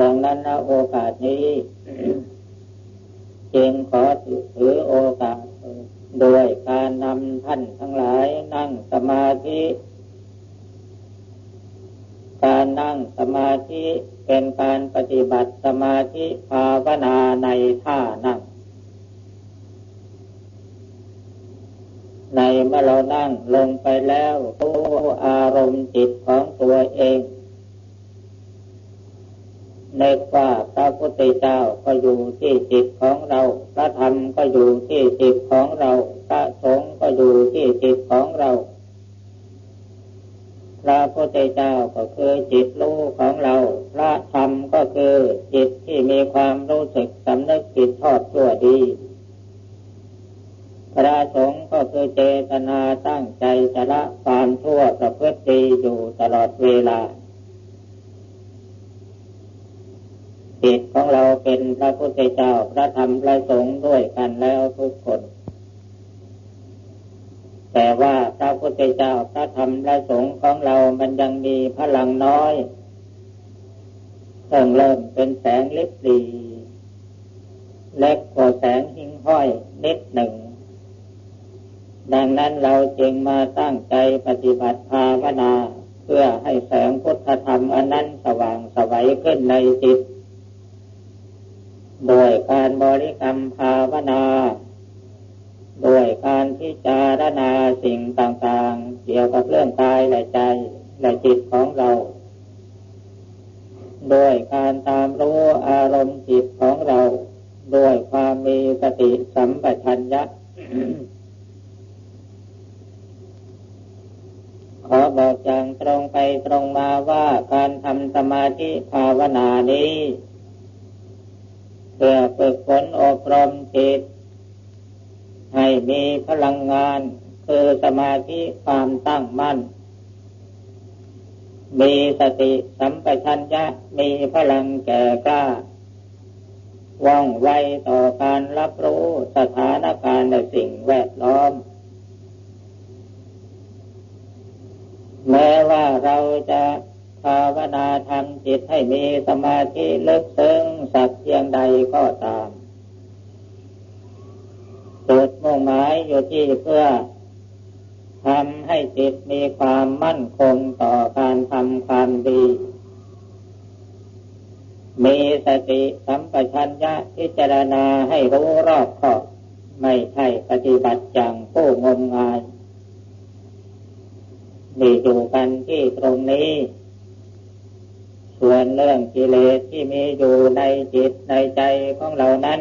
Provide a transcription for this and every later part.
ดังนั้นโอกาสนี้จึงขอถือโอกาสโดยการนำท่านทั้งหลายนั่งสมาธิ การนั่งสมาธิเป็นการปฏิบัติสมาธิภาวนาในท่านั่ง ในเมื่อเรานั่งลงไปแล้วรู้อารมณ์จิตของตัวเอง นึกว่าพระพุทธเจ้าก็อยู่ที่จิตของเรา พระธรรมก็อยู่ที่จิตของเรา พระสงฆ์ก็อยู่ที่จิตของเรา พระพุทธเจ้าก็คือจิตรู้ของเรา พระธรรมก็คือจิตที่มีความรู้สึกสำนึกผิดทอดชั่วดี พระสงฆ์ก็คือเจตนาตั้งใจจะละความชั่วประพฤติดีอยู่ตลอดเวลา จิตของเราเป็นพระพุทธเจ้าพระธรรมพระสงฆ์ด้วยกันแล้วทุกคน แต่ว่าพระพุทธเจ้าพระธรรมพระสงฆ์ของเรามันยังมีพลังน้อยเพิ่งเริ่มเป็นแสงเลิบดีเล็กกว่าแสงหิ่งห้อยนิดหนึ่ง ดังนั้นเราจึงมาตั้งใจปฏิบัติภาวนา เพื่อให้แสงพุทธธรรมอันนั้นสว่างสวัยขึ้นในจิต โดยการบริกรรมภาวนา โดยการพิจารณาสิ่งต่างๆ เกี่ยวกับเรื่องกายและใจและจิตของเรา โดยการตามรู้อารมณ์จิตของเรา โดยความมีสติสัมปชัญญะขอบอกอย่างตรงไปตรงมาว่าการทำสมาธิภาวนานี้ เพื่อฝึกฝนอบรมจิต ให้มีพลังงาน คือสมาธิความตั้งมั่น มีสติสัมปชัญญะมีพลังแก่กล้าว่องไวต่อการรับรู้สถานการณ์ในสิ่งแวดล้อม แม้ว่าเราจะ ภาวนาทำจิตให้มีสมาธิลึกซึ้งสักเพียงใดก็ตามจุดมุ่งหมายอยู่ที่เพื่อทำให้จิตมีความมั่นคงต่อการทำความดี มีสติสัมปชัญญะพิจารณาให้รู้รอบขอบไม่ใช่ปฏิบัติอย่างผู้งมงายมีอยู่กันที่ตรงนี้ ส่วนเรื่องกิเลสที่มีอยู่ในจิตในใจของเรานั้น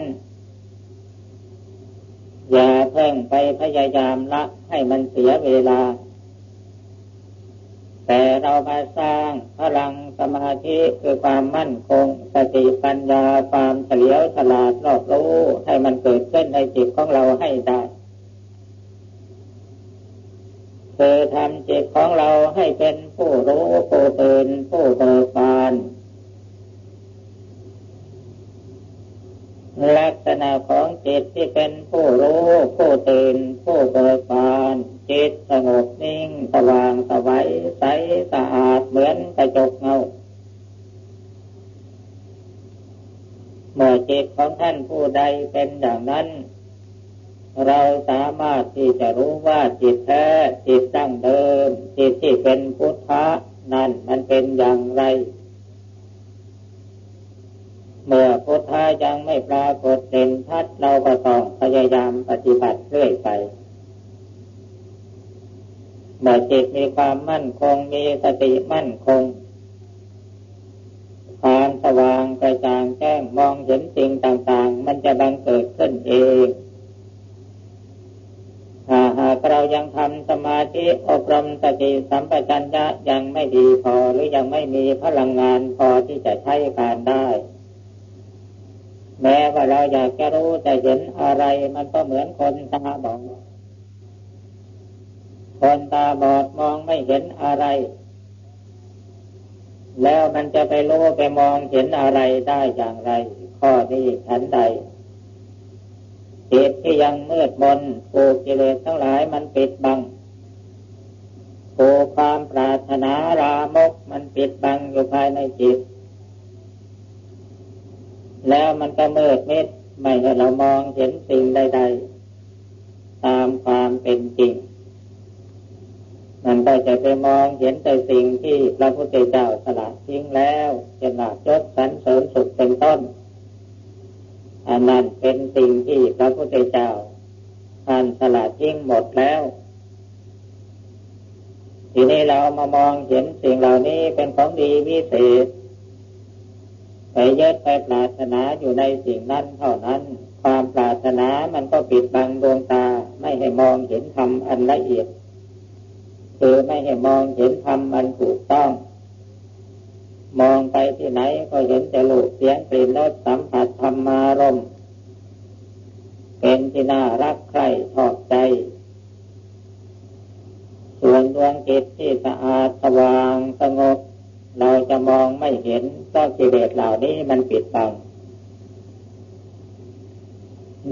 อย่าเพิ่งไปพยายามละให้มันเสียเวลา แต่เรามาสร้างพลังสมาธิคือความมั่นคงสติปัญญาความเฉลียวฉลาดรอบรู้ให้มันเกิดขึ้นในจิตของเราให้ได้ คือทำจิตของเราให้เป็นผู้รู้ผู้ตื่นผู้เบิกบานลักษณะของจิตที่เป็นผู้รู้ ผู้ตื่น ผู้เบิกบานจิตสงบนิ่งสว่างสวัยใสสะอาดเหมือนกระจกเงาเมื่อจิตของท่านผู้ใดเป็นอย่างนั้น เราสามารถที่จะรู้ว่าจิตแท้จิตตั้งเดิม จิตที่เป็นพุทธะนั่นมันเป็นอย่างไร เมื่อพุทธะยังไม่ปรากฏเด่นชัดเราก็ต้องพยายามปฏิบัติเรื่อยไปเมื่อจิตมีความมั่นคงมีสติมั่นคงความสว่างกระจ่างแจ้งมองเห็นสิ่งต่างๆ มันจะบังเกิดขึ้นเองากเรายังทำสมาธิอบรมสติสัมปชัญญะยังไม่ดีพอหรือยังไม่มีพลังงานพอที่จะใช้การได้ แม้ว่าเราอยากจะรู้จะเห็นอะไรมันก็เหมือนคนตาบอดคนตาบอดมองไม่เห็นอะไร แล้วมันจะไปรู้ไปมองเห็นอะไรได้อย่างไร ข้อนี้ฉันใด จิตที่ยังมืดมนถูกกิเลสทั้งหลายมันปิดบังถูกความปรารถนารามกมันปิดบังอยู่ภายในจิต แล้วมันก็มืดมิดไม่ให้เรามองเห็นสิ่งใด ๆ ตามความเป็นจริง มันก็จะไปมองเห็นแต่สิ่งที่พระพุทธเจ้าสละทิ้งแล้วเช่นลาบยศสรรเสริญสุขเป็นต้น อันนั้นเป็นสิ่งที่พระพุทธเจ้าท่านสละทิ้งหมดแล้ว ทีนี้เรามามองเห็นสิ่งเหล่านี้เป็นของดีวิเศษ ไปยึดไปปรารถนาอยู่ในสิ่งนั้นเท่านั้น ความปรารถนามันก็ปิดบังดวงตาไม่ให้มองเห็นธรรมอันละเอียดคือไม่ให้มองเห็นธรรมอันถูกต้อง มองไปที่ไหนก็เห็นแต่ลูกเสียงกลิ่นรสสัมผัสธรรมารมเป็นที่น่ารักใคร่ชอบใจ ส่วนดวงจิตที่สะอาดสว่างสงบ เราจะมองไม่เห็นเพราะกิเลสเหล่านี้มันปิดบัง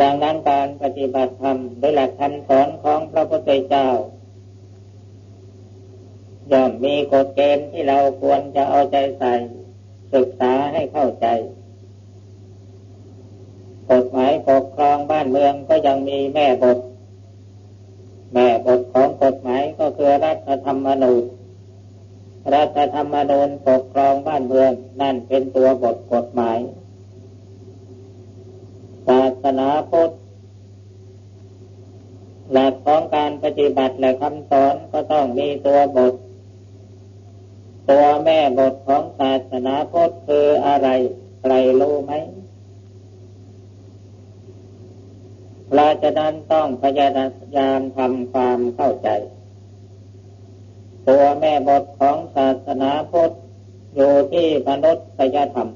ดังนั้นการปฏิบัติธรรมโดยหลักคำสอนของพระพุทธเจ้า ย่อมมีกฎเกณฑ์ที่เราควรจะเอาใจใส่ ศึกษาให้เข้าใจกฎหมายปกครองบ้านเมืองก็ยังมีแม่บท แม่บทของกฎหมายก็คือรัฐธรรมนูญรัฐธรรมนูญปกครองบ้านเมืองนั่นเป็นตัวบทกฎหมายศาสนาพุทธหลักของการปฏิบัติและคำสอนก็ต้องมีตัวบท ตัวแม่บทของศาสนาพุทธคืออะไร ใครรู้ไหมเราจะนั้นต้องพยายามทำความเข้าใจ ตัวแม่บทของศาสนาพุทธอยู่ที่มนุษยธรรม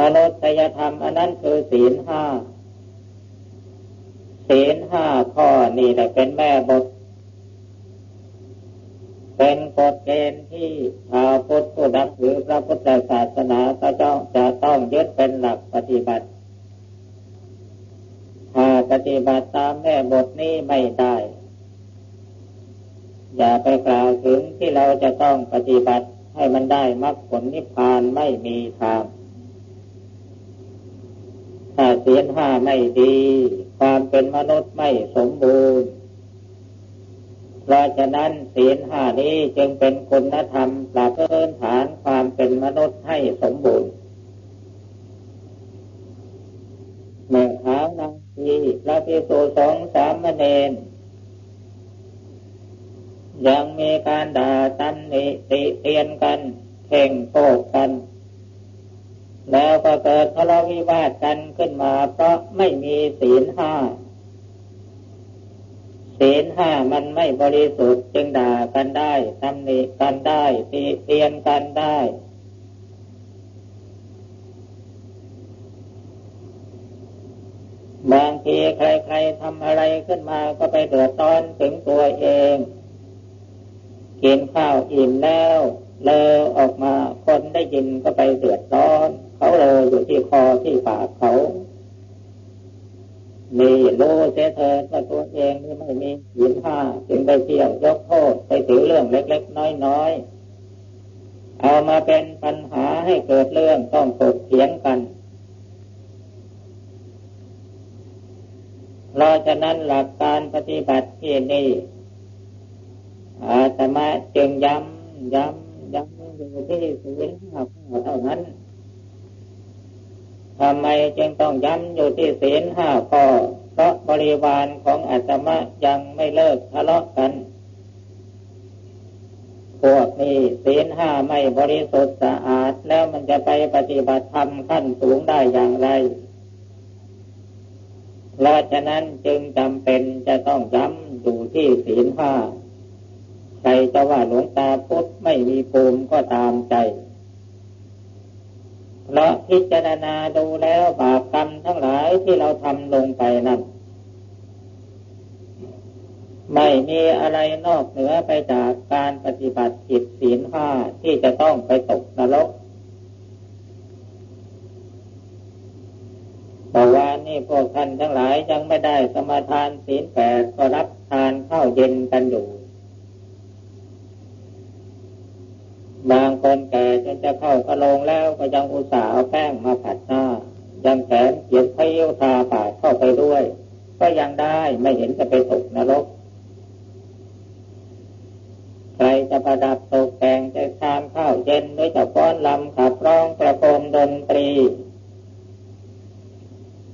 มนุษยธรรมอันนั้นคือศีลห้าศีลห้าข้อนี่แหละเป็นแม่บท เป็นกฎเกณฑ์ที่ชาวพุทธผู้นับถือพระพุทธศาสนาก็จะจะต้องยึดเป็นหลักปฏิบัติ ถ้าปฏิบัติตามแม่บทนี้ไม่ได้ อย่าไปกล่าวถึงที่เราจะต้องปฏิบัติให้มันได้มรรคผลนิพพานไม่มีทางถ้าเสียนห้าไม่ดี ความเป็นมนุษย์ไม่สมบูรณ์ เพราะฉะนั้นศีลห้านี้จึงเป็นคุณธรรมปราบเพื้นฐานความเป็นมนุษย์ให้สมบูรณ์เมื่อเท้านางทีพระพิสุสองสามเณรยังมีการด่าตันนิติเตียนกันเพ่งโกกัน แล้วก็เกิดทะเลาะวิวาทกันขึ้นมาเพราะไม่มีศีลห้า ศีลห้ามันไม่บริสุทธิ์จึงด่ากันได้ตำหนิกันได้ติเตียนกันได้ บางทีใครๆทำอะไรขึ้นมาก็ไปเดือดร้อนถึงตัวเองกินข้าวอิ่มแล้วเลอออกมาคนได้ยินก็ไปเดือดร้อน เขาเลออยู่ที่คอที่ปากเขา มีรู้เสียเธอว่าตัวเองที่ไม่มีหินผ้าจึงได้เที่ยวยกโทษไปถือเรื่องเล็กๆน้อยๆ เอามาเป็นปัญหาให้เกิดเรื่องต้องตกเถียงกันเราจะนั้นหลักการปฏิบัติที่นี่อาตมาจึงย้ำย้ำย้ำอยู่ที่ศีลห้าเท่านั้น ทำไมจึงต้องย้ำอยู่ที่ศีลห้าข้อเพราะบริวารของอาตมายังไม่เลิกทะเลาะกัน พวกนี้ศีลห้าไม่บริสุทธิ์สะอาดแล้วมันจะไปปฏิบัติธรรมขั้นสูงได้อย่างไรเพราะฉะนั้นจึงจำเป็นจะต้องย้ำอยู่ที่ศีลห้าใครจะว่าหลวงตาพุทธไม่มีภูมิก็ตามใจ เราะพิจารณาดูแล้วบาปกรรมทั้งหลายที่เราทำลงไปนั้นไม่มีอะไรนอกเหนือไปจากการปฏิบัติจิตศีลห้าที่จะต้องไปตกนรกเมื่อวานนี้พวกท่านทั้งหลายยังไม่ได้สมาทานศีลแปดก็รับทานข้าวเย็นกันอยู่ บางคนแก่จนจะเข้ากระโลงแล้วก็ยังอุตส่าห์เอาแป้งมาผัดหน้า ยังแขนเขียนเที่ยวทาปากเข้าไปด้วย ก็ยังได้ไม่เห็นจะไปตกนรก ใครจะประดับตกแต่งจะทานข้าวเย็นด้วยจะฟ้อนลำขับร้องประโคมดนตรี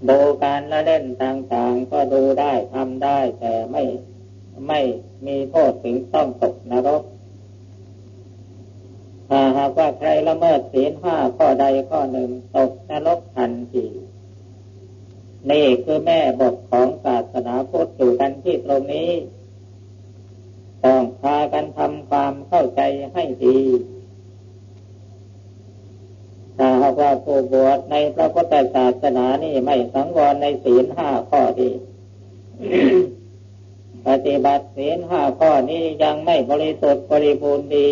ดูการละเล่นต่างๆ ก็ดูได้ทำได้แต่ไม่ไม่มีโทษถึงต้องตกนรก ถ้าหากว่าใครละเมิดศีลห้าข้อใดข้อหนึ่งตกนรกทันทีนี่คือแม่บทของศาสนาพุทธอยู่กันที่ตรงนี้ ต้องพากันทำความเข้าใจให้ดีถ้าหากว่าผู้บวชในพระพุทธศาสนานี่ไม่สังวรในศีลห้าข้อดีปฏิบัติศีลห้าข้อนี้ยังไม่บริสุทธิ์บริบูรณ์ดี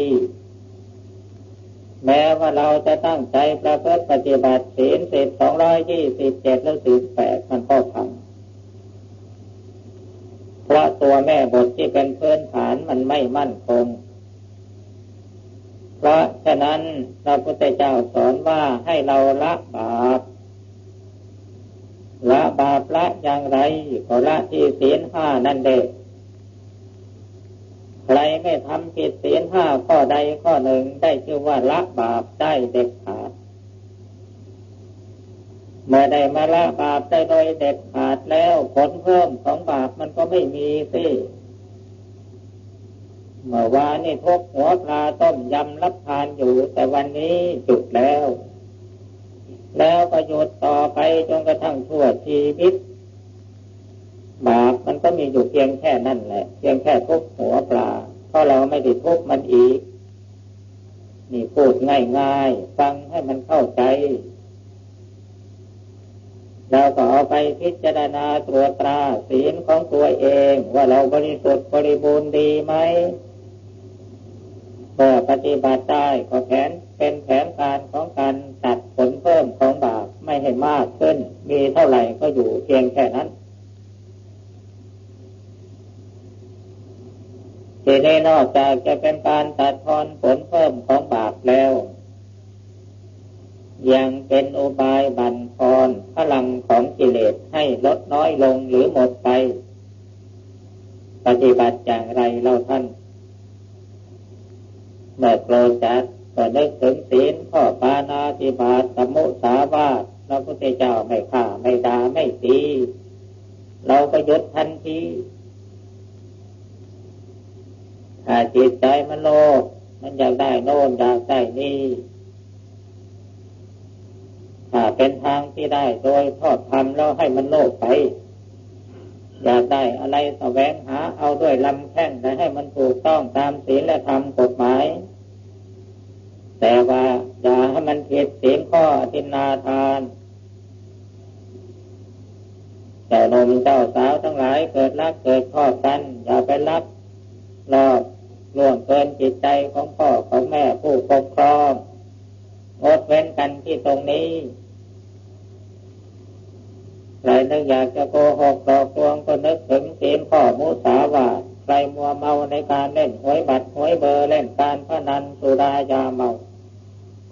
แม้ว่าเราจะตั้งใจประพฤติปฏิบัติศีลสิบสองร้อยยี่สิบเจ็ดแล้วสิบแปดมันก็พังเพราะตัวแม่บทที่เป็นพื้นฐานมันไม่มั่นคง เพราะฉะนั้นพระพุทธเจ้าสอนว่าให้เราละบาปละบาปละอย่างไรก็ละที่ศีลห้านั่นเด็ก ใครไม่ทำผิดศีลห้าข้อใดข้อหนึ่งได้ชื่อว่าละบาปได้เด็ดขาด เมื่อได้มาละบาปได้โดยเด็ดขาดแล้วผลเพิ่มของบาปมันก็ไม่มีสิเมื่อวานนี่ทุกหัวปลาต้มยำรับทานอยู่ แต่วันนี้จุดแล้ว แล้วก็หยุดต่อไปจนกระทั่งทั่วชีวิต บาปมันก็มีอยู่เพียงแค่นั่นแหละ เพียงแค่ทุกหัวปลาเพราะเราไม่ได้ทุกมันอีก นี่พูดง่ายๆฟังให้มันเข้าใจเราก็เอาไปพิจารณาตรวจตราศีลของตัวเอง ว่าเราบริสุทธิ์บริบูรณ์ดีไหมเมื่อปฏิบัติได้ก็แผนเป็นแผนการของการตัดผลเพิ่มของบาปไม่ให้มากขึ้น มีเท่าไหร่ก็อยู่เพียงแค่นั้น ทีนี้นอกจากจะเป็นการตัดทอนผลเพิ่มของบาปแล้ว ยังเป็นอุบายบันทอนพลังของกิเลสให้ลดน้อยลงหรือหมดไป ปฏิบัติอย่างไรเราท่าน เมื่อโกรธจัดก็นึกถึงศีลข้อปานาติบาตสมุสาวาทพระพุทธเจ้าไม่ฆ่าไม่ด่าไม่ตีเราก็ยุดทันที ถ้าจิตใจมันโลภมันอยากได้โน่นอยากได้นี่ถ้าเป็นทางที่ได้โดยทอดทำแล้วให้มันโลภไป อยากได้อะไรแสวงหาเอาด้วยลำแข้งแต่ให้มันถูกต้องตามศีลและธรรมกฎหมาย แต่ว่าอย่าให้มันผิดศีลข้อทินนาทานแต่นมเจ้าสาวทั้งหลายเกิดรักเกิดข้อกันอย่าไปรักรอบ ล่วงเกินจิตใจของพ่อของแม่ผู้ปกครองงดเว้นกันที่ตรงนี้ใครนึกอยากจะโกหกหลอกลวงก็นึกถึงศีลข้อมุสาวาใครมัวเมาในการเล่นหวยบัตรหวยเบอร์เล่นการพนันสุรายาเมา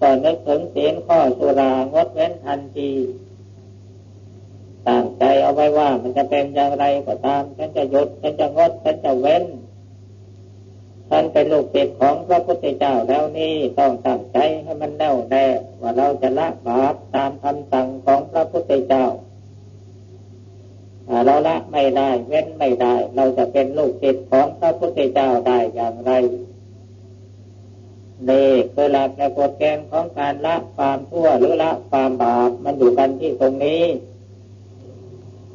ก็นึกถึงศีลข้อสุรางดเว้นทันทีตั้งใจเอาไว้ว่ามันจะเป็นอย่างไรก็ตามฉันจะหยุดฉันจะงดฉันจะเว้น ท่านเป็นลูกศิษย์ของพระพุทธเจ้าแล้วนี่ต้องตั้งใจให้มันแน่วแน่ว่าเราจะละบาปตามคำสั่งของพระพุทธเจ้าเราละไม่ได้เว้นไม่ได้ เราจะเป็นลูกศิษย์ของพระพุทธเจ้าได้อย่างไรนี่คือหลักและกฎเกณฑ์ของการละความชั่วหรือละความบาปมันอยู่กันที่ตรงนี้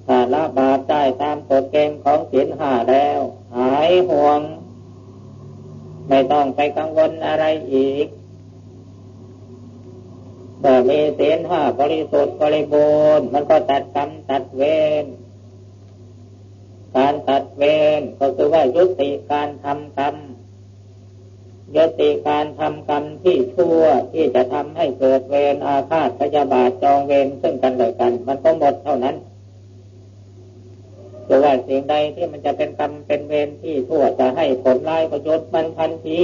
ถ้าละบาปได้ตามกฎเกณฑ์ของศีลห้าแล้ว หายห่วง ไม่ต้องไปกังวลอะไรอีกเมื่อมีศีลห้าบริสุทธิ์บริบูรณ์มันก็ตัดกรรมตัดเวรการตัดเวรก็คือว่ายุติการทำกรรมยุติการทำกรรมที่ชั่วที่จะทำให้เกิดเวรอาฆาตพยาบาทจองเวรซึ่งกันและกัน มันก็หมดเท่านั้น จะว่าสิ่งใดที่มันจะเป็นกรรมเป็นเวรที่ชั่วจะให้ผลร้ายประโยชน์มันทันที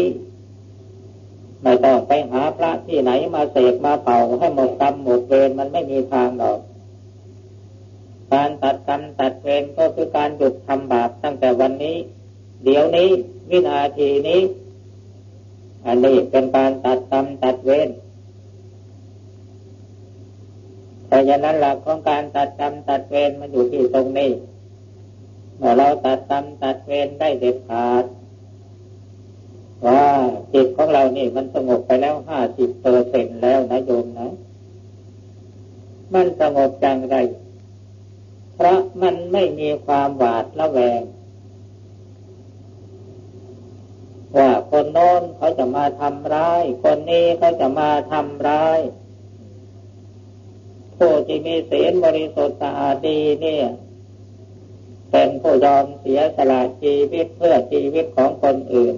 ไม่ต้องไปหาพระที่ไหนมาเสกมาเป่าให้หมดกรรมหมดเวรมันไม่มีทางหรอก การตัดกรรมตัดเวรก็คือการหยุดทำบาปตั้งแต่วันนี้ เดี๋ยวนี้วินาทีนี้ อันนี้เป็นการตัดกรรมตัดเวรเพราะฉะนั้นหลักของการตัดกรรมตัดเวรมันอยู่ที่ตรงนี้ เมื่อเราตัดกรรมตัดเวรได้เด็ดขาดว่าจิตของเรานี่มันสงบไปแล้วห้าสิบเปอร์เซ็นแล้วนะโยมนะ มันสงบจังไร เพราะมันไม่มีความหวาดระแวง ว่าคนโน้นเขาจะมาทำร้าย คนนี้เขาจะมาทำร้ายผู้ที่มีศีลบริสุทธิ์สะอาดดีเนี่ย เป็นผู้ยอมเสียสละชีวิตเพื่อชีวิตของคนอื่น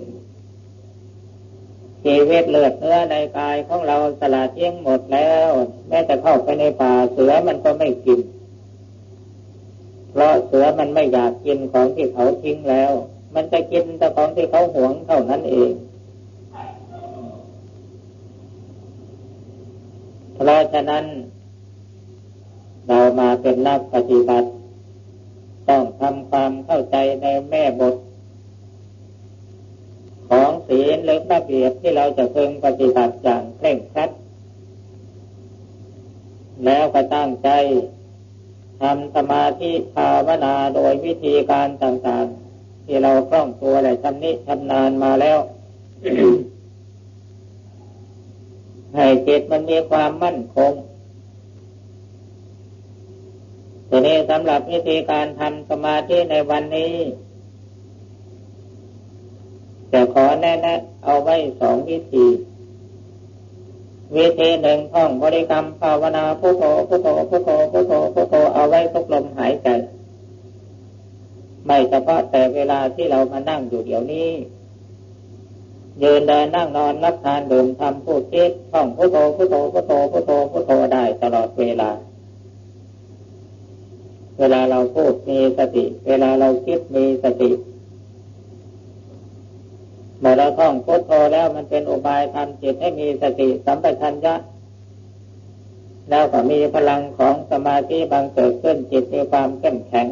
ชีวิตเลือดเนื้อในกายของเราสละทิ้งหมดแล้ว แม้แต่เข้าไปในป่าเสือมันก็ไม่กิน เพราะเสือมันไม่อยากกินของที่เขาทิ้งแล้ว มันจะกินแต่ของที่เขาหวงเท่านั้นเองเพราะฉะนั้น เรามาเป็นนักปฏิบัติ ต้องทำความเข้าใจในแม่บท ของศีลหรือระเบียบที่เราจะพึงปฏิบัติอย่างเคร่งครัด แล้วก็ตั้งใจทำสมาธิภาวนาโดยวิธีการต่างๆ ที่เราคล่องตัวและชำนิชำนาญมาแล้ว ให้จิตมันมีความมั่นคง ทีนี้สำหรับวิธีการทำสมาธิในวันนี้แต่ขอแนะนเอาไว้สองวิธี วิธีหนึ่งท่องบริกรรมภาวนาพุทโธพุทโธพุทโธพุทโธพุทโธเอาไว้ทุกลมหายใจ ไม่เฉพาะแต่เวลาที่เรามานั่งอยู่เดี๋ยวนี้ ยืนเดินนั่งนอนรับทานดื่มทำพูดคิดท่องพุทโธพุทโธพุทโธพุทโธพุทโธได้ตลอดเวลา เวลาเราพูดมีสติ เวลาเราคิดมีสติเมื่อเราท่องพุทโธแล้วมันเป็นอุบายทำจิตให้มีสติสัมปชัญญะแล้วก็มีพลังของสมาธิบางเกิดขึ้นจิตมีความเข้มแข็ง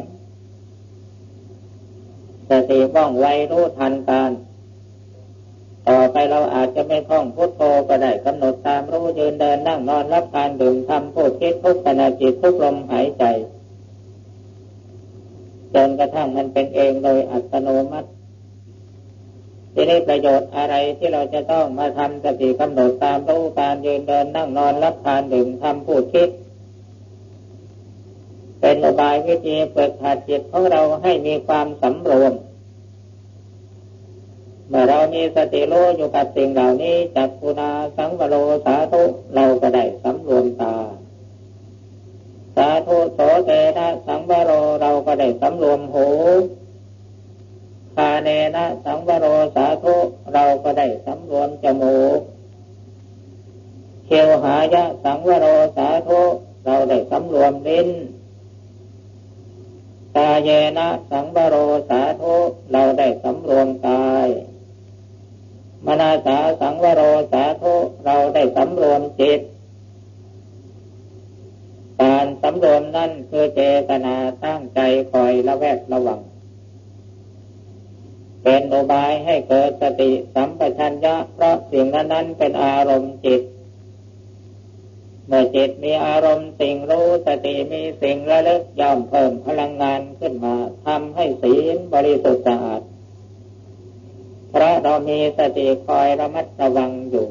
สติว่องไวรู้ทันการ ต่อไปเราอาจจะไม่ท่องพุทโธก็ได้กำหนดตามรู้ยืนเดินนั่งนอนรับการดื่มทำพูดคิดทุกขณะจิตทุกลมหายใจ จนกระทั่งมันเป็นเองโดยอัตโนมัติทีนี้ประโยชน์อะไรที่เราจะต้องมาทำสติกำหนดตามรู้การยืนเดินนั่งนอนรับทานดื่มทำพูดคิด เป็นอบายวิธีเปิดขาดจิตของเราให้มีความสำรวม เมื่อเรามีสติรู้อยู่กับสิ่งเหล่านี้จักกุณาสังวโรสาธุเราก็ได้สำรวมตา สาธุโสเตนะสังวโรเราก็ได้สำรวมหูคาเนนะ สังวโรสาธุเราก็ได้สำรวมจมูกเขียวหายะสังวโรสาธุเราได้สำรวมลิ้นตาเยนะสังวโรสาธุเราได้สำรวมกายมนาสาสังวโรสาธุเราได้สำรวมจิตการสำรวมนั่นคือเจตนาตั้งใจคอยระแวดระวัง เป็นอุบายให้เกิดสติสัมปชัญญะเพราะสิ่งนั้นเป็นอารมณ์จิต เมื่อจิตมีอารมณ์สิ่งรู้สติมีสิ่งระลึกย่อมเพิ่มพลังงานขึ้นมาทำให้ศีลบริสุทธิ์สะอาดเพราะเรามีสติคอยระมัดระวังอยู่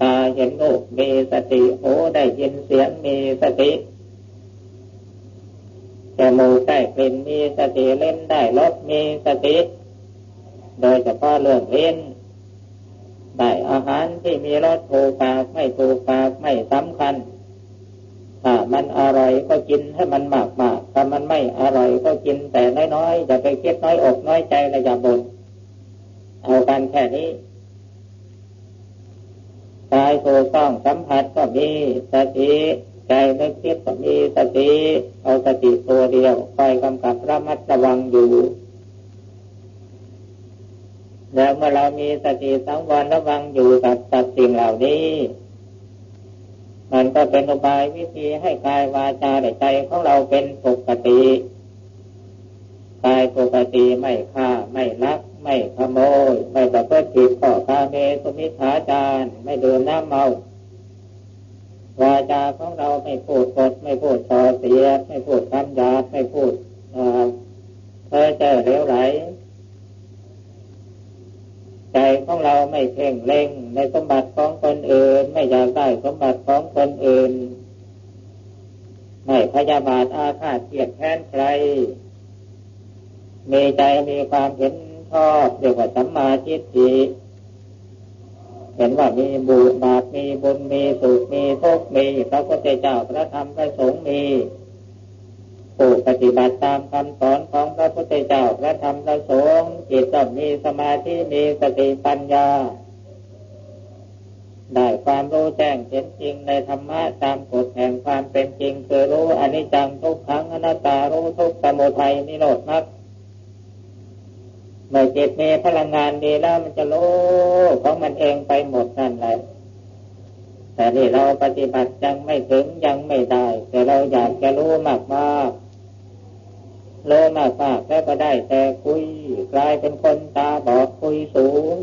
ตาเห็นรูปมีสติ หูได้ยินเสียงมีสติ มูกได้กลิ่นมีสติเล่นได้รสมีสติ โดยเฉพาะเรื่องเล่นได้อาหารที่มีรสถูกปากไม่ถูกปากไม่สำคัญ ถ้ามันอร่อยก็กินให้มันมากมากถ้ามันไม่อร่อยก็กินแต่น้อยๆอย่าไปคิดน้อยอกน้อยใจและอย่าบน่นเอากันแค่นี้กายถูกต้องสัมผัสก็มีสติ ใจนึกคิดมีสติเอาสติตัวเดียวคอยกำกับระมัดระวังอยู่ แล้วเมื่อเรามีสติสังวรระวังอยู่กับสัตสิ่งเหล่านี้ มันก็เป็นอุบายวิธีให้กายวาจาใจของเราเป็นปกติกายปกติไม่ฆ่าไม่ลัก ไม่ขโมย ไม่ประพฤติผิดข้อกาเมสุมิชาจารไม่ดื่มน้ำเมา วาจาของเราไม่พูดปดไม่พูดส่อเสีย ไม่พูดคำหยาบไม่พูดเพ้อเจ้อเลี้ยวไหล ใจของเราไม่เพ่งเล็งในสมบัติของคนอื่น ไม่อยากได้สมบัติของคนอื่น ไม่พยาบาทอาฆาตเกลียดแค้นใคร มีใจมีความเห็นชอบเรียกว่าสัมมาทิฏฐิ เห็นว่ามีบุญบาปมีบุญมีสุขมีทุกข์มีพระพุทธเจ้าพระธรรมพระสงฆ์มีผู้ปฏิบัติตามคำสอนของพระพุทธเจ้าพระธรรมพระสงฆ์จิตต้องมีสมาธิมีสติปัญญา ได้ความรู้แจ้งเห็นจริงในธรรมะตามกฎแห่งความเป็นจริงคือรู้อนิจจังทุกขังอนัตตารู้ทุกสมุทัยนิโรธมรรค มื่อจิตมีพลังงานดีแล้วมันจะรู้ของมันเองไปหมดนั่นแหละแต่ที่เราปฏิบัติยังไม่ถึงยังไม่ได้ แต่เราอยากจะรู้มากมากรู้มากมากแล้วก็ได้แต่คุย กลายเป็นคนตาบอดคุยสูง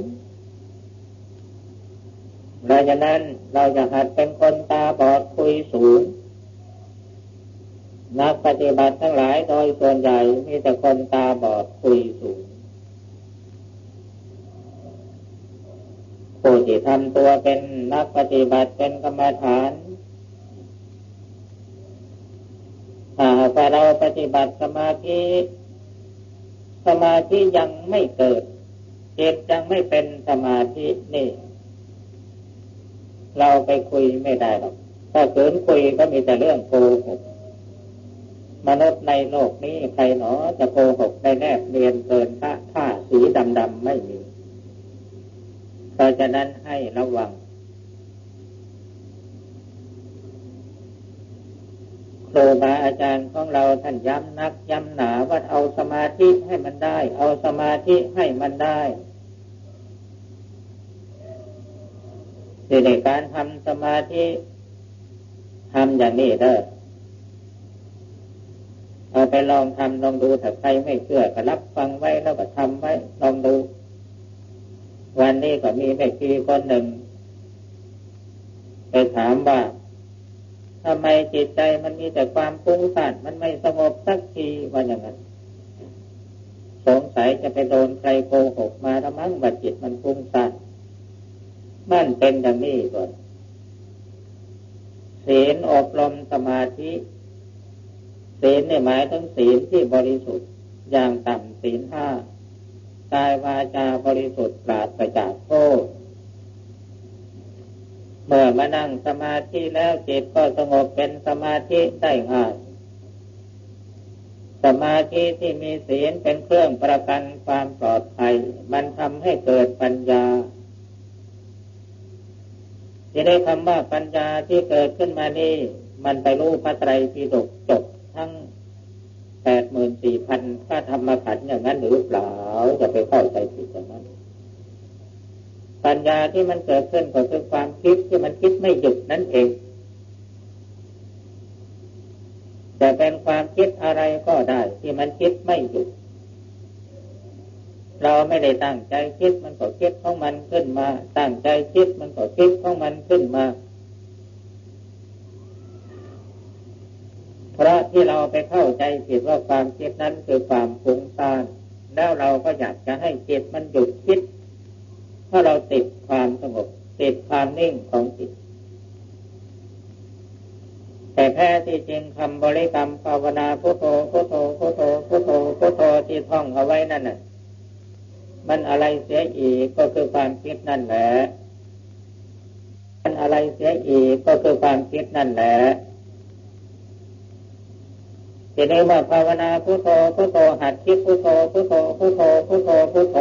ดังนั้นเราจะหัดเป็นคนตาบอดคุยสูง นักปฏิบัติทั้งหลายโดยส่วนใหญ่มีแต่คนตาบอดคุยสูง ผู้ที่ทำตัวเป็นนักปฏิบัติเป็นกรรมฐาน ถ้าว่าเราปฏิบัติสมาธิสมาธิยังไม่เกิดจิตยังไม่เป็นสมาธินี่ เราไปคุยไม่ได้หรอกถ้าเกินคุยก็มีแต่เรื่องโกหกมนุษย์ในโลกนี้ใครหนอจะโกหกได้แนบเรียนเกินค่าค่าสีดำๆไม่มี ราะฉะนั้นให้ระวัง ครูบาอาจารย์ของเราท่านย้ำนักย้ำหนาว่าเอาสมาธิให้มันได้ เอาสมาธิให้มันได้ในการทำสมาธิทำอย่างนี้เด้อเอาไปลองทำลองดูถ้าใครไม่เชื่อก็รับฟังไว้แล้วก็ทำไว้ลองดู วันนี้ก็มีแม่ชีคนหนึ่ง ไปถามว่าทำไมจิตใจมันมีแต่ความฟุ้งซ่านมันไม่สงบสักทีว่าอย่างนั้น สงสัยจะไปโดนใครโกหกมาทั้งมั้งว่าจิตมันฟุ้งซ่านมันเป็นอย่างนี้ก่อนศีลอบรมสมาธิศีลเนี่ยหมายถึงศีลที่บริสุทธิ์อย่างต่ำศีลห้า กายวาจาบริสุทธิ์ปราศจากโทษเมื่อมานั่งสมาธิแล้วจิตก็สงบเป็นสมาธิได้ง่ายสมาธิที่มีศีลเป็นเครื่องประกันความปลอดภัย มันทำให้เกิดปัญญาจะได้คำว่าปัญญาที่เกิดขึ้นมานี่มันไปรู้พระไตรปิฎกจบ แปดหมื่นสี่พันถ้าธรรมขันอย่างนั้นหรือเปล่าจะไปเข้าใจผิดอย่างนั้น ปัญญาที่มันเกิดขึ้นก็คือความคิดที่มันคิดไม่หยุดนั่นเองจะเป็นความคิดอะไรก็ได้ ที่มันคิดไม่หยุด เราไม่ได้ตั้งใจคิดมันก็คิดของมันขึ้นมา ตั้งใจคิดมันก็คิดของมันขึ้นมา เพราะที่เราไปเข้าใจผิดว่าความคิดนั้นคือความฟุ้งซ่านแล้วเราก็อยากจะให้จิตมันหยุดคิดเพราะเราติดความสงบติดความนิ่งของจิต แต่แท้ที่จริงคำบริกรรมภาวนาพุทโธพุทโธพุทโธพุทโธพุทโธที่ท่องเอาไว้นั่นน่ะ มันอะไรเสียอีกก็คือความคิดนั่นแหละ มันอะไรเสียอีกก็คือความคิดนั่นแหละ ทีนี้เมื่อภาวนาพุทโธพุทโธหัดคิดพุทโธพุทโธพุทโธพุทโธพุทโธ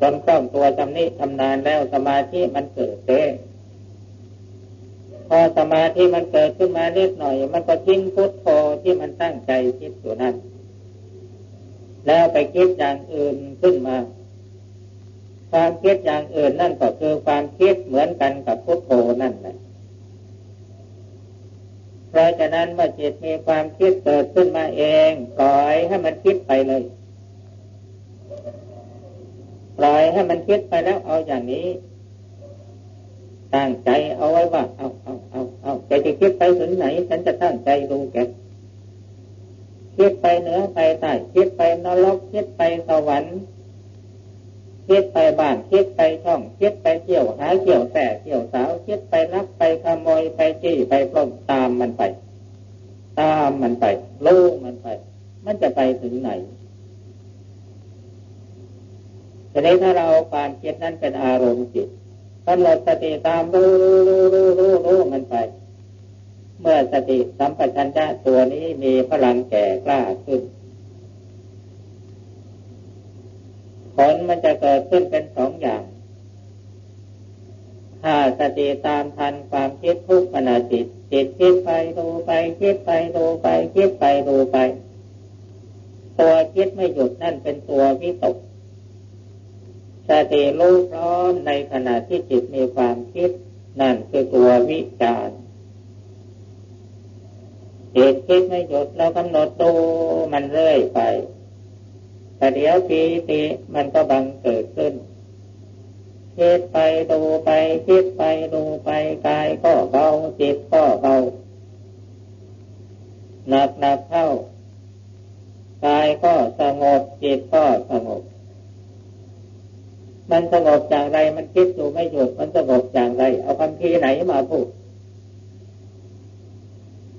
จนคล่องตัวจำนี้ทำนานแล้วสมาธิมันเกิดเองพอสมาธิมันเกิดขึ้นมาเล็กหน่อย มันก็ทิ้งพุทโธที่มันตั้งใจคิดอยู่นั้น แล้วไปคิดอย่างอื่นขึ้นมา ความคิดอย่างอื่นนั่นก็คือความคิดเหมือนกันกับพุทโธนั่นแหละ เพราะฉะนั้นเมื่อจิตมีความคิดเกิดขึ้นมาเองปล่อยให้มันคิดไปเลยปล่อยให้มันคิดไปแล้วเอาอย่างนี้ตั้งใจเอาไว้ว่า เอาเอาเอาเอาใจจะคิดไปถึงไหน ฉันจะตั้งใจดูแกคิดไปเหนือไปใต้คิดไปนรกคิดไปสวรรค์คิดไปบ้านคิดไปช่องคิดไปเกี่ยวหาเกี่ยวแต่เกี่ยวสาวคิดไปรักไปขโมยไปจี้ไปปล้น มันไป ตามมันไปลูกมันไป มันจะไปถึงไหนทีนี้ถ้าเราความคิดนั้นเป็นอารมณ์จิตกำหนดสติตามรู้รู้รู้รู้รู้รู้มันไป เมื่อสติสัมปชัญญะตัวนี้มีพลังแก่กล้าขึ้นผลมันจะเกิดขึ้นเป็นสองอย่าง ถ้าสติตามทันความคิดทุกขณะจิตจิตคิดไปดูไปคิดไปดูไปคิดไปดูไป ตัวคิดไม่หยุดนั่นเป็นตัววิตกสติรู้พร้อมในขณะที่จิตมีความคิด นั่นคือตัววิจารจิตคิดไม่หยุดเรากำหนดดูมันเรื่อยไปแต่เดี๋ยวปีติมันก็บังเกิดขึ้น คิดไปดูไปคิดไปดูไปกายก็เบาจิตก็เบาหนักหนักเข้ากายก็สงบจิตก็สงบ มันสงบอย่างไรมันคิดอยู่ไม่หยุดมันสงบอย่างไร เอาคำพีไหนมาพูด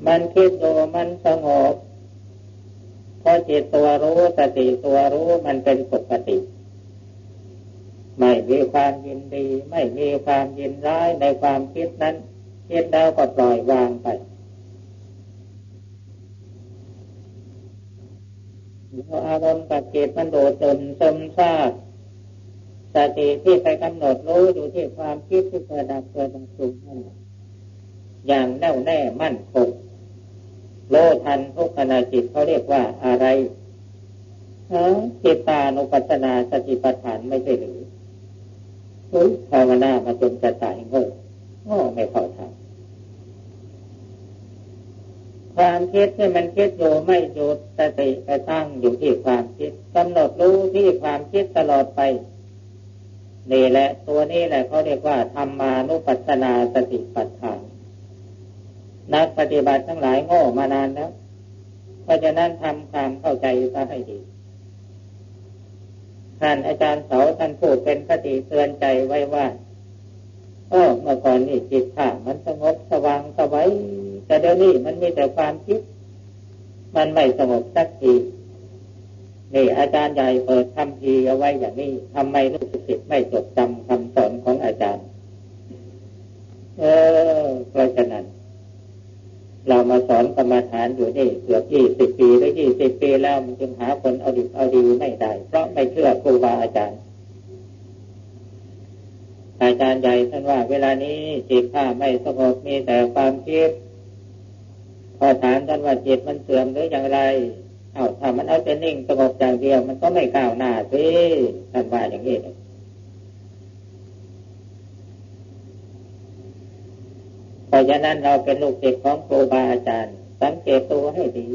มันคิดอยู่มันสงบพอจิตตัวรู้สติตัวรู้มันเป็นปกติ ไม่มีความยินดี ไม่มีความยินร้ายในความคิดนั้นคิดแล้วก็ปล่อยวางไปอารมณ์กับจิตมันโดดจนซึมซาบสติที่ไปกำหนดรู้อยู่ที่ความคิดที่เกิดดับเกิดดับสูงนั่นอย่างแน่วแน่มั่นคงโลทันทุกขณะจิตเขาเรียกว่าอะไรจิตตานุปัสนาสติปัฏฐานไม่ใช่หรือ ยภาวนามาจนจะตายโง่โง่ไม่เข้าทางความคิดที่มันคิดอยู่ไม่หยุดสติไปตั้งอยู่ที่ความคิดกำหนดรู้ที่ความคิดตลอดไปนี่แหละ ตัวนี้แหละเขาเรียกว่าธรรมานุปัสสนาสติปัฏฐาน นักปฏิบัติทั้งหลายโง่มานานแล้วเพราะฉะนั้นทำความเข้าใจซะให้ดี ท่านอาจารย์เสาท่านพูดเป็นคติเตือนใจไว้ว่าเออเมื่อก่อนนี่จิตข้ามันสงบสว่างสวัยแต่เดี๋ยวนี้มันมีแต่ความคิด มันไม่สงบสักทีนี่อาจารย์ใหญ่เปิดคำพีเอาไว้อย่างนี้ทำไมลูกศิษย์ไม่จดจำคำสอนของอาจารย์ เออเพราะฉะนั้น เรามาสอนกรรมฐานอยู่นี่เกือบยี่สิบปีหรือยี่สิบปีแล้วมันจึงหาคนเอาดีเอาดีไม่ได้ เชื่อครูบาอาจารย์ อาจารย์ใหญ่ท่านว่า เวลานี้จิตข้าไม่สงบมีแต่ความคิดพอถามท่านว่าจิตมันเสื่อมหรืออย่างไร เอาถ้ามันเอาแต่นิ่งสงบอย่างเดียว มันก็ไม่ก้าวหน้าสิท่านว่าอย่างนี้เพราะฉะนั้นเราเป็นลูกศิษย์ของครูบาอาจารย์ สังเกตตัวให้ดี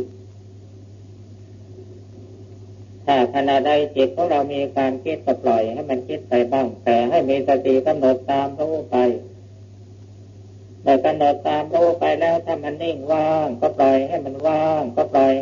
ถ้าขณะใดจิตของเรามีการคิดก็ปล่อยให้มันคิดไปบ้าง แต่ให้มีสติกำหนดตามรู้ไปแต่กำหนดตามรู้ไปแล้วถ้ามันนิ่งว่าง ก็ปล่อยให้มันว่าง ก็ปล่อย